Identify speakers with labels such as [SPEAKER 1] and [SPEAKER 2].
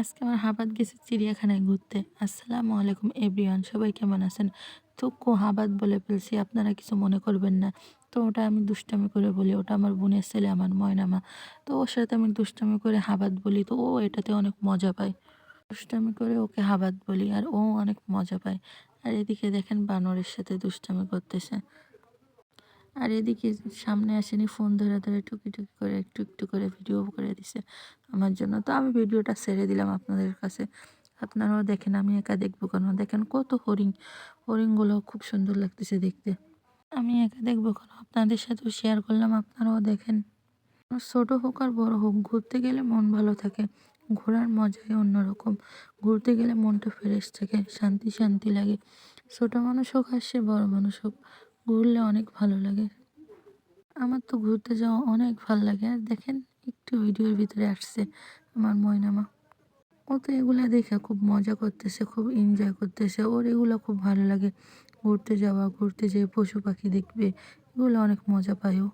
[SPEAKER 1] আজকে আমার হাবাদ গেছে চিড়িয়াখানায় ঘুরতে। আসসালামু আলাইকুম এভরিওয়ান, সবাই কেমন আছেন? তো কো হাবাদ বলে ফেলছি, আপনারা কিছু মনে করবেন না। তো ওটা আমি দুষ্টামি করে বলি, ওটা আমার বোনের ছেলে, আমার ময়নামা। তো ওর সাথে আমি দুষ্টামি করে হাবাদ বলি, তো ও এটাতে অনেক মজা পায়। দুষ্টামি করে ওকে হাবাদ বলি, আর ও অনেক মজা পায়। আর এদিকে দেখেন বানরের সাথে দুষ্টামি করতেছে। আর এদিকে সামনে আসেনি, ফোন ধরে ধরে টুকি টুকি করে, একটু একটু করে ভিডিও করে দিছে আমার জন্য। তো আমি ভিডিওটা ছেড়ে দিলাম আপনাদের কাছে। আপনারাও দেখেন, আমি একা দেখব কেন? দেখেন কত হরিণ। হরিণগুলো খুব সুন্দর লাগতেছে দেখতে। আমি একা দেখব কেন? আপনাদের সাথেও শেয়ার করলাম, আপনারাও দেখেন। ছোট হোক আর বড় হোক, ঘুরতে গেলে মন ভালো থাকে। ঘোরার মজাই অন্যরকম। ঘুরতে গেলে মনটা ফ্রেশ থাকে, শান্তি শান্তি লাগে। ছোট মানুষ হোক আর সে বড় মানুষ হোক ঘুরলে অনেক ভালো লাগে। আমার তো ঘুরতে যাওয়া অনেক ভালো লাগে। আর দেখেন, একটু ভিডিওর ভিতরে আসছে আমার ময়নামা। ও তো এগুলা দেখে খুব মজা করতেছে, খুব এনজয় করতেছে। ওর এগুলো খুব ভালো লাগে। ঘুরতে যাওয়া, ঘুরতে যেয়ে পশু পাখি দেখবে, এগুলো অনেক মজা পায় ও।